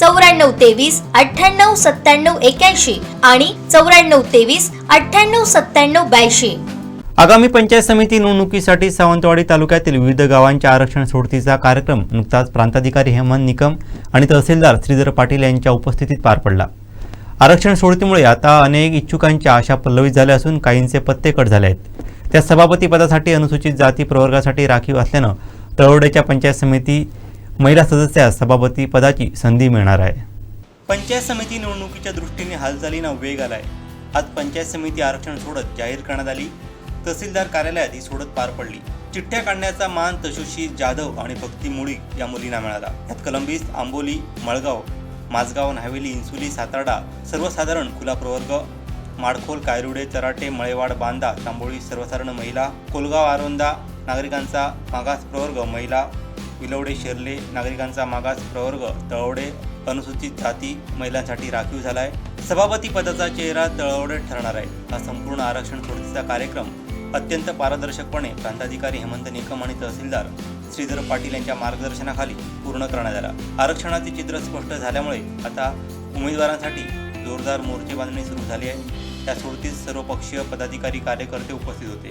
चौऱ्याण्णव तेवीस अठ्ठ्याण्णव सत्त्याण्णव एक्याऐंशी आणि चौऱ्याण्णव तेवीस अठ्ठ्याण्णव सत्त्याण्णव ब्याऐंशी. आगामी पंचायत समिती निवडणुकीसाठी सावंतवाडी तालुक्यातील विविध गावांच्या आरक्षण सोडतीचा कार्यक्रम नुकताच प्रांताधिकारी हेमंत निकम आणि तहसीलदार श्रीधर पाटील यांच्या उपस्थितीत पार पडला. आरक्षण सोडतीमुळे आता अनेक इच्छुकांच्या आशा पल्लवित झाल्या असून काहींचे पत्ते कट झाले आहेत. त्या सभापती पदासाठी अनुसूचित जाती प्रवर्गासाठी राखीव असल्यानं तळवड्याच्या पंचायत समिती महिला सदस्यास सभापती पदाची संधी मिळणार आहे. पंचायत समिती निवडणुकीच्या दृष्टीने हालचालींना वेग आलाय. आज पंचायत समिती आरक्षण सोडत जाहीर करण्यात आली. तहसीलदार कार्यालयात ही सोडत पार पडली. चिठ्ठ्या काढण्याचा मान तशोशी जाधव आणि भक्ती मुळीक या मुलींना मिळाला. यात कलंबीस आंबोली मळगाव माझगाव नावेली इन्सुली सातारडा सर्वसाधारण खुला प्रवर्ग माडखोल कायरुडे चराटे मळेवाड बांदा तांबोळी सर्वसाधारण महिला कोलगाव आरोंदा नागरिकांचा मागास प्रवर्ग महिला विलवडे शेरले नागरिकांचा मागास प्रवर्ग तळवडे अनुसूचित जाती महिलांसाठी राखीव झाला आहे सभापती पदाचा चेहरा तळवडे ठरणार आहे. हा संपूर्ण आरक्षण सोडतीचा कार्यक्रम अत्यंत पारदर्शकपणे प्रांताधिकारी हेमंत निकम आणि तहसीलदार श्रीधर पाटील यांच्या मार्गदर्शनाखाली पूर्ण करण्यात आला. आरक्षणाचे चित्र स्पष्ट झाल्यामुळे आता उमेदवारांसाठी जोरदार मोर्चे बांधणी सुरू झाली आहे. त्या सोडतीत सर्वपक्षीय पदाधिकारी कार्यकर्ते उपस्थित होते.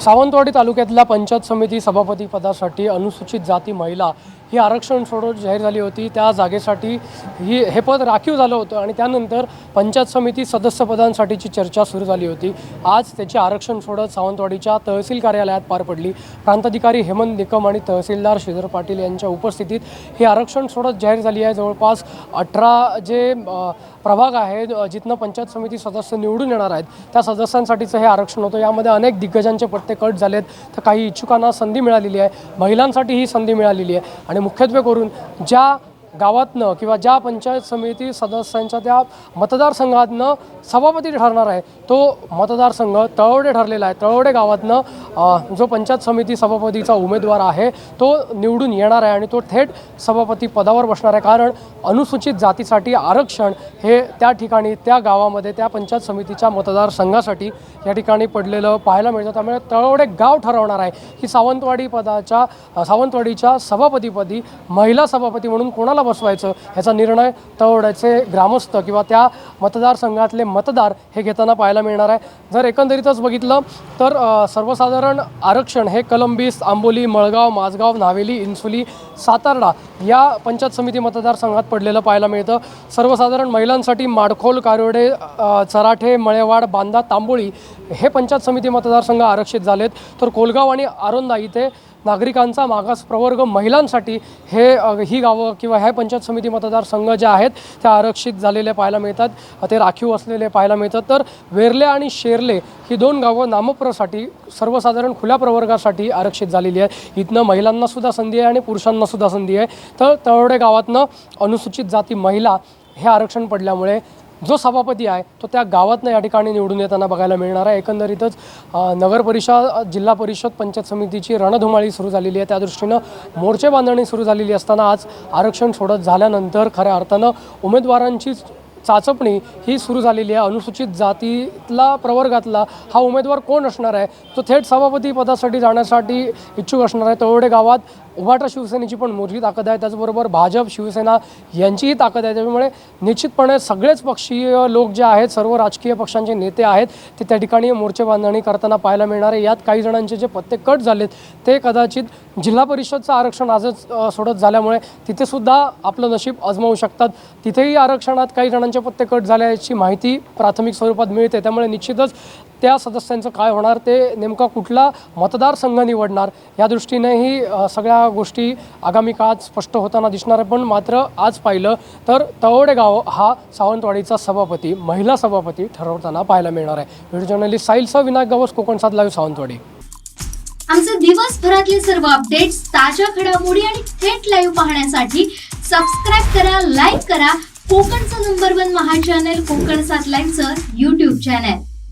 सावंतवाडी तालुक्यातल्या पंचायत समिती सभापती पदासाठी अनुसूचित जाती महिला ही आरक्षण सोडत जाहीर झाली होती. त्या जागेसाठी ही हे पद राखीव झालं होतं आणि त्यानंतर पंचायत समिती सदस्यपदांसाठीची चर्चा सुरू झाली होती. आज त्याची आरक्षण सोडत सावंतवाडीच्या तहसील कार्यालयात पार पडली. प्रांताधिकारी हेमंत निकम आणि तहसीलदार श्रीधर पाटील यांच्या उपस्थितीत ही आरक्षण सोडत जाहीर झाली आहे. जवळपास अठरा जे प्रभाग आहेत जिथनं पंचायत समिती सदस्य निवडून येणार आहेत त्या सदस्यांसाठीचं हे आरक्षण होतं. यामध्ये अनेक दिग्गजांचे पट्टे कट झालेत. तर काही इच्छुकांना संधी मिळालेली आहे. महिलांसाठी ही संधी मिळालेली आहे. आणि मुख्यत्वे करून ज्या गावातनं किंवा ज्या पंचायत समिती सदस्यांच्या त्या मतदारसंघातनं सभापती ठरणार आहे. तो मतदारसंघ तळवडे ठरलेला आहे. तळवडे गावातनं जो पंचायत समिती सभापतीचा उमेदवार आहे तो निवडून येणार आहे आणि तो थेट सभापती पदावर बसणार आहे. कारण अनुसूचित जातीसाठी आरक्षण हे त्या ठिकाणी त्या गावामध्ये त्या पंचायत समितीच्या मतदारसंघासाठी या ठिकाणी पडलेलं पाहायला मिळतं. त्यामुळे तळवडे गाव ठरवणार आहे. की सावंतवाडी पदाच्या सावंतवाडीच्या सभापतीपदी महिला सभापती म्हणून कोणाला बसवायचं? ह्याचा निर्णय तळवड्याचे ग्रामस्थ किंवा त्या मतदारसंघातले मतदार हे घेताना पाहायला मिळणार आहे. जर एकंदरीतच बघितलं तर सर्वसाधारण आरक्षण हे कलंबीस आंबोली मळगाव माझगाव नावेली इन्सुली सातारडा या पंचायत समिती मतदारसंघात पडलेलं पाहायला मिळतं. सर्वसाधारण महिलांसाठी माडखोल कारोडे चराठे मळेवाड बांदा तांबोळी हे पंचायत समिती मतदारसंघ आरक्षित झालेत. तर कोलगाव आणि आरोंदा इथे नागरिकांचा मागास प्रवर्ग महिलांसाठी हे ही गावं किंवा ह्या पंचायत समिती मतदारसंघ जे आहेत त्या आरक्षित झालेले पाहायला मिळतात. ते राखीव असलेले पाहायला मिळतात. तर वेर्ले आणि शेरले ही दोन गावं नामप्रसाठी सर्वसाधारण खुल्या प्रवर्गासाठी आरक्षित झालेली आहे इथनं महिलांनासुद्धा संधी आहे आणि पुरुषांनासुद्धा संधी आहे. तर तळवडे गावातनं अनुसूचित जाती महिला हे आरक्षण पडल्यामुळे जो सभापती आहे तो त्या गावातनं या ठिकाणी निवडून येताना बघायला मिळणार आहे. एकंदरीतच नगरपरिषद नगर परिषद जिल्हा परिषद पंचायत समितीची रणधुमाळी सुरू झालेली आहे. त्या दृष्टीनं मोर्चे बांधणी सुरू झालेली असताना आज आरक्षण सोडत झाल्यानंतर खऱ्या अर्थानं उमेदवारांची चाचपणी ही सुरू झालेली आहे. अनुसूचित जातीतला प्रवर्गातला हा उमेदवार कोण असणार आहे? तो थेट सभापती पदासाठी जाण्यासाठी इच्छुक असणार आहे. तेवढे गावात उभाटा शिवसेनेची पण मोठी ताकद आहे. त्याचबरोबर भाजप शिवसेना यांचीही ताकद आहे. त्यामुळे निश्चितपणे सगळेच पक्षीय लोक जे आहेत सर्व राजकीय पक्षांचे नेते आहेत ते त्या ठिकाणी मोर्चे बांधणी करताना पाहायला मिळणार आहे. यात काही जणांचे जे पत्ते कट झालेत ते कदाचित जिल्हा परिषदचं आरक्षण आजच सोडत झाल्यामुळे तिथेसुद्धा आपलं नशीब आजमावू शकतात. तिथेही आरक्षणात काही जणांचे पत्ते कट झाल्याची माहिती प्राथमिक स्वरूपात मिळते. त्यामुळे निश्चितच त्या सदस्यांचं काय होणार ते नेमका कुठला मतदारसंघ निवडणार या दृष्टीनेही सगळ्या गोष्टी आगामी काळात स्पष्ट होताना दिसणार आहे. पण मात्र आज पाहिलं तर तवडेगाव हा सावंतवाडीचा सभापती महिला सभापती ठरवताना पाहायला मिळणार आहे. व्हिडिओ जर्नलिस्ट साहिलसह विनायक गवस कोकण सात लाईव्ह सावंतवाडी. आमचे दिवसभरातले सर्व अपडेट्स ताज्या घडामोडी आणि थेट लाईव्ह पाहण्यासाठी सबस्क्राईब करा लाईक करा. कोकणचं नंबर वन महा चॅनल कोकण सात लाईव्हचं युट्यूब चॅनल